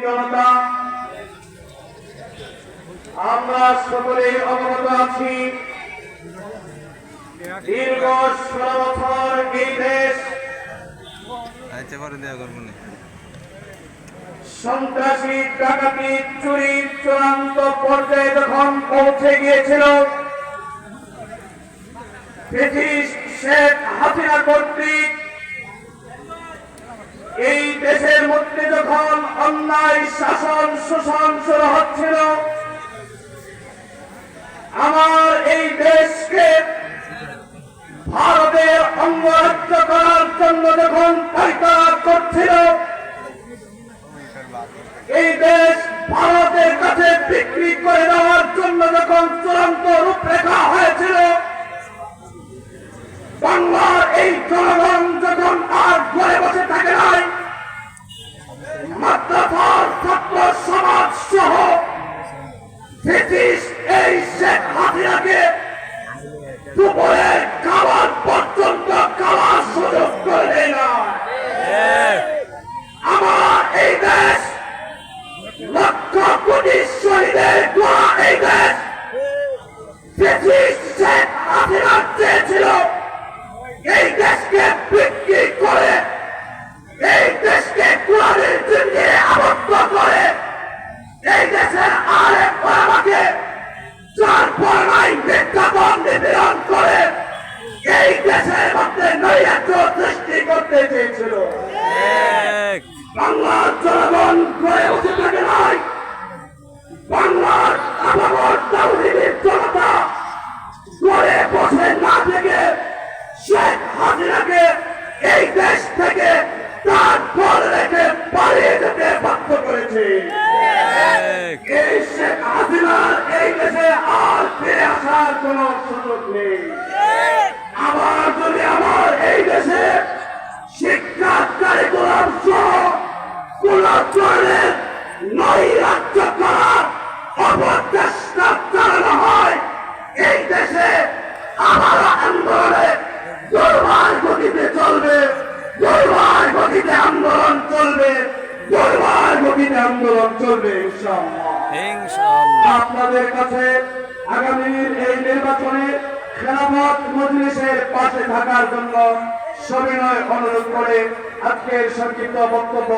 জনতা। আমরা সকলে অবগত আছি। দীর্ঘ ষোলো বছর এই দেশ আচ্ছা সন্ত্রাসী ডাকাতি চুরির চূড়ান্ত পর্যায়ে যখন পৌঁছে গিয়েছিল ব্রিটিশ শেখ হাসিনা কর্তৃক এই দেশের মধ্যে অন্যায় শাসন, শোষণ শুরু হচ্ছিল আমার এই দেশকে ভারতের অঙ্গরাজ্য করার জন্য যখন পাইতারা করছিল এই দেশ ভারতের কাছে বিক্রি করে দেওয়ার জন্য যখন চূড়ান্ত রূপরেখা হয়েছিল, বাংলার এই জনগণ যখন আর ঘরে বসে থাকে নাই ব্রিটিশ এই শেখ হাসিনাকে দুপুরের খাবার পর্যন্ত খাওয়ার সুযোগ করে না আমার এই দেশ, লক্ষ কোটি শহীদের দোয়া এই দেশ। ব্রিটিশ শেখ হাসিনা চেয়েছিল। এই দেশকে বিক্রি করে, এই দেশকে কোরআনের জন্য আবদ্ধ করে, এই দেশের আরেক আমাকে চার পরমাই বিজ্ঞাপন নিবেদন করে এই দেশের মধ্যে নৈরাজ্য সৃষ্টি করতে চেয়েছিল। বাংলার জনগণ ঘরে বসে থাকে নাই। বাংলার আবাবর তাওহিদের জনতা ঘরে বসে না থেকে শেখ হাসিনাকে এই দেশ থেকে তার ফল রেখে পালিয়ে যেতে বাধ্য করেছে এই শেখ হাসিনার এই দেশে আর ফিরে আসার কোন সুযোগ নেই। আবার যদি আমার এই দেশে শিক্ষা কারিকুলাম সহ কোন ধরনের নৈরাজ্য করার অপচেষ্টা চালানো হয় এই দেশে আবার আন্দোলনে দুর্বার গতিতে চলবে দুর্বার গতিতে আন্দোলন চলবে দুর্বার গতিতে আন্দোলন চলবে ইনশাআল্লাহ। ইনশাআল্লাহ। আপনাদের কাছে আগামীর নির্বাচনে খেলাফত মজলিসের পাশে থাকার জন্য সবিনয় অনুরোধ করে আজকের সংক্ষিপ্ত বক্তব্য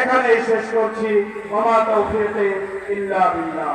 এখানেই শেষ করছি। মামা তৌফিকে ইল্লা বিল্লাহ।